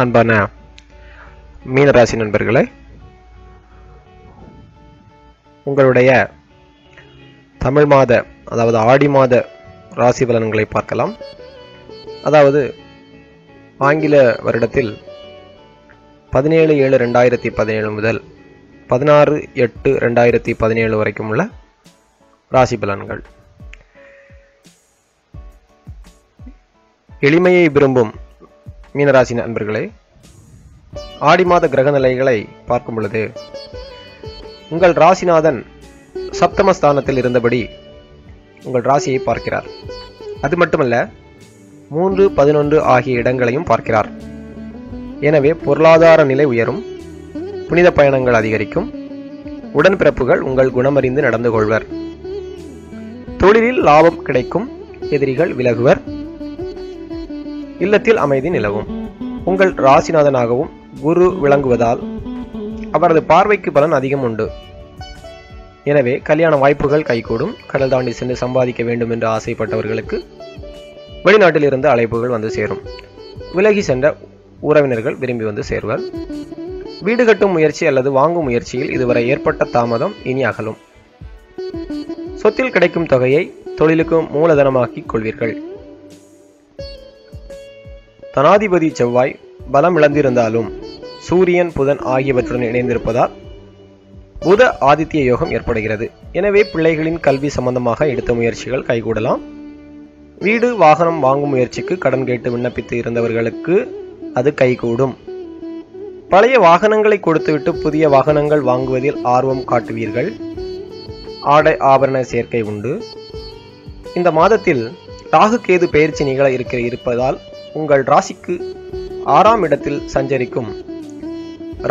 அன்பான மீனராசி நண்பர்களே உங்களுடைய தமிழ் மாத அதாவது ஆடி மாத ராசி பலன்களை பார்க்கலாம். அதாவது ஆங்கில வருடத்தில் பதினேழு ஏழு ரெண்டாயிரத்தி பதினேழு முதல் பதினாறு எட்டு ரெண்டாயிரத்தி பதினேழு வரைக்கும் உள்ள ராசி பலன்கள். எளிமையை விரும்பும் மீனராசி நண்பர்களே ஆடி மாத கிரக நிலைகளை பார்க்கும் பொழுது உங்கள் ராசிநாதன் சப்தமஸ்தானத்தில் இருந்தபடி உங்கள் ராசியை பார்க்கிறார். அது மட்டுமல்ல மூன்று பதினொன்று ஆகிய இடங்களையும் பார்க்கிறார். எனவே பொருளாதார நிலை உயரும் புனித பயணங்கள் அதிகரிக்கும் உடன்பிறப்புகள் உங்கள் குணமறிந்து நடந்து கொள்வர். தொழிலில் லாபம் கிடைக்கும் எதிரிகள் விலகுவர். இல்லத்தில் அமைதி நிலவும். உங்கள் ராசிநாதனாகவும் குரு விளங்குவதால் அவரது பார்வைக்கு பலன் அதிகம் உண்டு. எனவே கல்யாண வாய்ப்புகள் கைகூடும். கடல் தாண்டி சென்று சம்பாதிக்க வேண்டும் என்று ஆசைப்பட்டவர்களுக்கு வெளிநாட்டில் இருந்து அழைப்புகள் வந்து சேரும். விலகி சென்ற உறவினர்கள் விரும்பி வந்து சேர்வர். வீடு கட்டும் முயற்சி அல்லது வாங்கும் முயற்சியில் இதுவரை ஏற்பட்ட தாமதம் இனி அகலும். சொத்தில் கிடைக்கும் தொகையை தொழிலுக்கு மூலதனமாக்கிக் கொள்வீர்கள். தனாதிபதி செவ்வாய் பலம் இழந்திருந்தாலும் சூரியன் புதன் ஆகியவற்றுடன் இணைந்திருப்பதால் புத ஆதித்ய யோகம் ஏற்படுகிறது. எனவே பிள்ளைகளின் கல்வி சம்பந்தமாக எடுத்த முயற்சிகள் கைகூடலாம். வீடு வாகனம் வாங்கும் முயற்சிக்கு கடன் கேட்டு விண்ணப்பித்து இருந்தவர்களுக்கு அது கைகூடும். பழைய வாகனங்களை கொடுத்துவிட்டு புதிய வாகனங்கள் வாங்குவதில் ஆர்வம் காட்டுவீர்கள். ஆடை ஆபரண சேர்க்கை உண்டு. இந்த மாதத்தில் ராகு கேது பெயர்ச்சி நிகழ இருக்க இருப்பதால் உங்கள் ராசிக்கு ஆறாம் இடத்தில் சஞ்சரிக்கும்.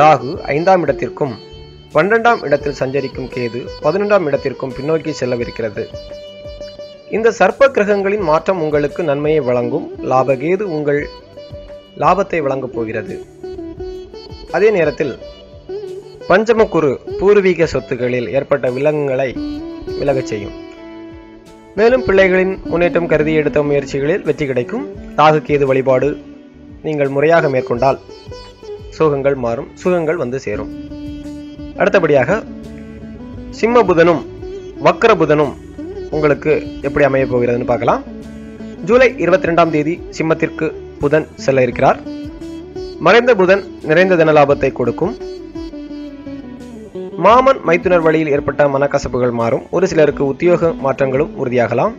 ராகு ஐந்தாம் இடத்திற்கும் பன்னெண்டாம் இடத்தில் சஞ்சரிக்கும் கேது பதினொன்றாம் இடத்திற்கும் பின்னோக்கி செல்லவிருக்கிறது. இந்த சர்ப்ப கிரகங்களின் மாற்றம் உங்களுக்கு நன்மையை வழங்கும். லாபகேது உங்கள் லாபத்தை வழங்கப் போகிறது. அதே நேரத்தில் பஞ்சமக்குரு பூர்வீக சொத்துகளில் ஏற்பட்ட விலங்குகளை விலகச் செய்யும். மேலும் பிள்ளைகளின் முன்னேற்றம் கருதி எடுத்த முயற்சிகளில் வெற்றி கிடைக்கும். ராகு கேது வழிபாடு? நீங்கள் முறையாக மேற்கொண்டால் சுகங்கள் மாறும் சுகங்கள் வந்து சேரும். அடுத்தபடியாக சிம்ம புதனும் வக்கர புதனும் உங்களுக்கு எப்படி அமைய போகிறதுன்னு பார்க்கலாம். ஜூலை இருபத்தி ரெண்டாம் தேதி சிம்மத்திற்கு புதன் செல்ல இருக்கிறார். மறைந்த புதன் நிறைந்த தன லாபத்தை கொடுக்கும். மாமன் மைத்துனர் வழியில் ஏற்பட்ட மனக்கசப்புகள் மாறும். ஒரு சிலருக்கு உத்தியோக மாற்றங்களும் உறுதியாகலாம்.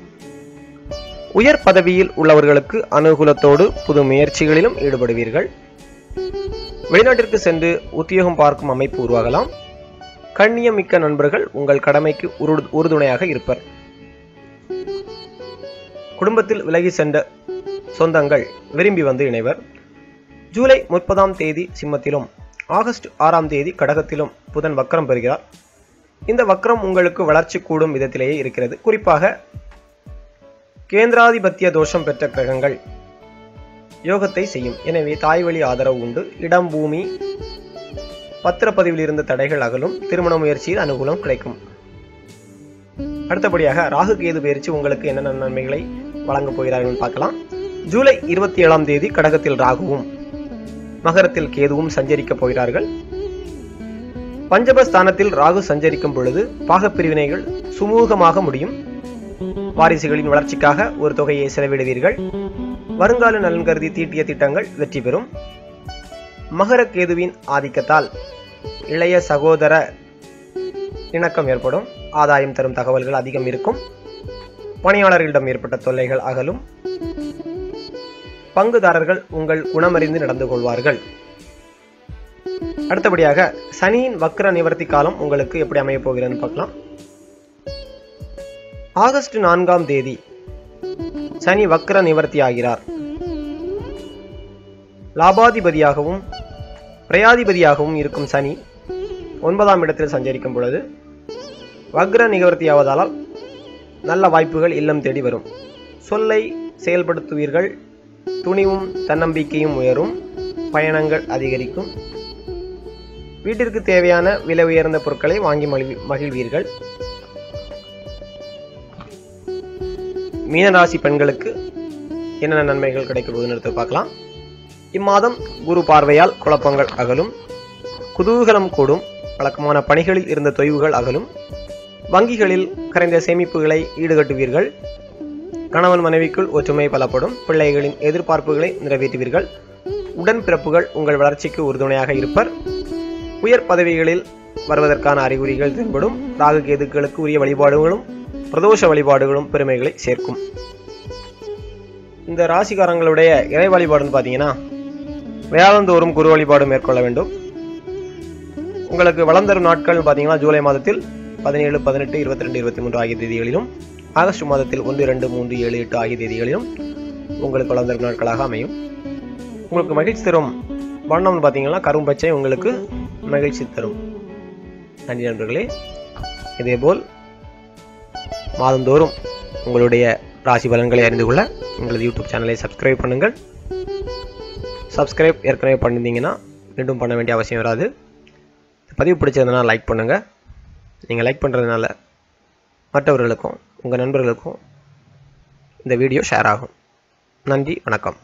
உயர் பதவியில் உள்ளவர்களுக்கு அனுகூலத்தோடு புது முயற்சிகளிலும் ஈடுபடுவீர்கள். வெளிநாட்டிற்கு சென்று உத்தியோகம் பார்க்கும் அமைப்பு உருவாகலாம். கண்ணியமிக்க நண்பர்கள் உங்கள் கடமைக்கு உரு- உறுதுணையாக இருப்பர். குடும்பத்தில் விலகி சென்ற சொந்தங்கள் விரும்பி வந்து இணைவர். ஜூலை முப்பதாம் தேதி சிம்மத்திலும் ஆகஸ்ட் ஆறாம் தேதி கடகத்திலும் புதன் வக்கரம் பெறுகிறார். இந்த வக்கரம் உங்களுக்கு வளர்ச்சி கூடும் விதத்திலேயே இருக்கிறது. குறிப்பாக கேந்திராதிபத்திய தோஷம் பெற்ற கிரகங்கள் யோகத்தை செய்யும். எனவே தாய்வழி ஆதரவு உண்டு. இடம் பூமி பத்திரப்பதிவில் இருந்த தடைகள் அகலும். திருமண முயற்சியில் அனுகூலம் கிடைக்கும். அடுத்தபடியாக ராகு கேது பயிற்சி உங்களுக்கு என்னென்ன நன்மைகளை வழங்கப் போகிறார்கள் பார்க்கலாம். ஜூலை இருபத்தி ஏழாம் தேதி கடகத்தில் ராகுவும். மகரத்தில் கேதுவும் சஞ்சரிக்க போகிறார்கள். பஞ்சபஸ்தானத்தில் ராகு சஞ்சரிக்கும் பொழுது பாகப்பிரிவினைகள் சுமூகமாக முடியும். வாரிசுகளின் வளர்ச்சிக்காக ஒரு தொகையை செலவிடுவீர்கள். வருங்கால நலன் கருதி தீட்டிய திட்டங்கள் வெற்றி பெறும். மகர கேதுவின் ஆதிக்கத்தால் இளைய சகோதர இணக்கம் ஏற்படும். ஆதாயம் தரும் தகவல்கள் அதிகம் இருக்கும். பணியாளர்களிடம் ஏற்பட்ட தொல்லைகள் அகலும். பங்குதாரர்கள் உங்கள் குணமறிந்து நடந்து கொள்வார்கள். அடுத்தபடியாக சனியின் வக்ர நிவர்த்தி காலம் உங்களுக்கு எப்படி அமைய போகிறதுன்னு பார்க்கலாம். ஆகஸ்ட் நான்காம் தேதி சனி வக்ர நிவர்த்தி ஆகிறார். லாபாதிபதியாகவும் பிரயாதிபதியாகவும் இருக்கும் சனி ஒன்பதாம் இடத்தில் சஞ்சரிக்கும் பொழுது வக்ர நிவர்த்தியாவதால் நல்ல வாய்ப்புகள் இல்லம் தேடி வரும். சொல்லை செயல்படுத்துவீர்கள் துணிவும் தன்னம்பிக்கையும் உயரும் பயணங்கள் அதிகரிக்கும். வீட்டிற்கு தேவையான விலை உயர்ந்த பொருட்களை வாங்கி மகிழ்- மகிழ்வீர்கள். மீனராசி பெண்களுக்கு என்னென்ன நன்மைகள் கிடைக்கும் எடுத்து பார்க்கலாம். இம்மாதம் குரு பார்வையால் குழப்பங்கள் அகலும். குதூகலம் கூடும். வழக்கமான பணிகளில் இருந்த தொய்வுகள் அகலும். வங்கிகளில் கரைந்த சேமிப்புகளை ஈடுகட்டுவீர்கள். கணவன் மனைவிக்குள் ஒற்றுமை பலப்படும். பிள்ளைகளின் எதிர்பார்ப்புகளை நிறைவேற்றுவீர்கள். உடன்பிறப்புகள் உங்கள் வளர்ச்சிக்கு உறுதுணையாக இருப்பர். உயர் பதவிகளில் வருவதற்கான அறிகுறிகள் தென்படும். ராகு கேதுக்களுக்கு உரிய வழிபாடுகளும் பிரதோஷ வழிபாடுகளும் பெருமைகளை சேர்க்கும். இந்த ராசிக்காரங்களுடைய இறை வழிபாடுன்னு பார்த்தீங்கன்னா வியாழந்தோறும் குரு வழிபாடு மேற்கொள்ள வேண்டும். உங்களுக்கு வளம் தரும் நாட்கள் பார்த்தீங்கன்னா ஜூலை மாதத்தில் பதினேழு பதினெட்டு இருபத்தி ரெண்டு இருபத்தி மூன்று ஆகிய தேதிகளிலும் ஆகஸ்ட் மாதத்தில் ஒன்று இரண்டு மூன்று ஏழு எட்டு ஆகிய தேதிகளிலும் உங்களுக்கு வளர்ந்த நாட்களாக அமையும். உங்களுக்கு மகிழ்ச்சி தரும் வண்ணம்னு பார்த்தீங்கன்னா கரும்பச்சை உங்களுக்கு மகிழ்ச்சி தரும். நன்றி நண்பர்களே. இதேபோல் மாதந்தோறும் உங்களுடைய ராசி பலன்களை அறிந்து கொள்ள உங்களது யூடியூப் சேனலை சப்ஸ்கிரைப் பண்ணுங்கள். சப்ஸ்கிரைப் ஏற்கனவே பண்ணியிருந்தீங்கன்னா மீண்டும் பண்ண வேண்டிய அவசியம் வராது. பதிவு பிடிச்சதுனால் லைக் பண்ணுங்கள் நீங்கள் லைக் பண்ணுறதுனால மற்றவர்களுக்கும் உங்கள் நண்பர்களுக்கும் இந்த வீடியோ ஷேர் ஆகும். நன்றி வணக்கம்.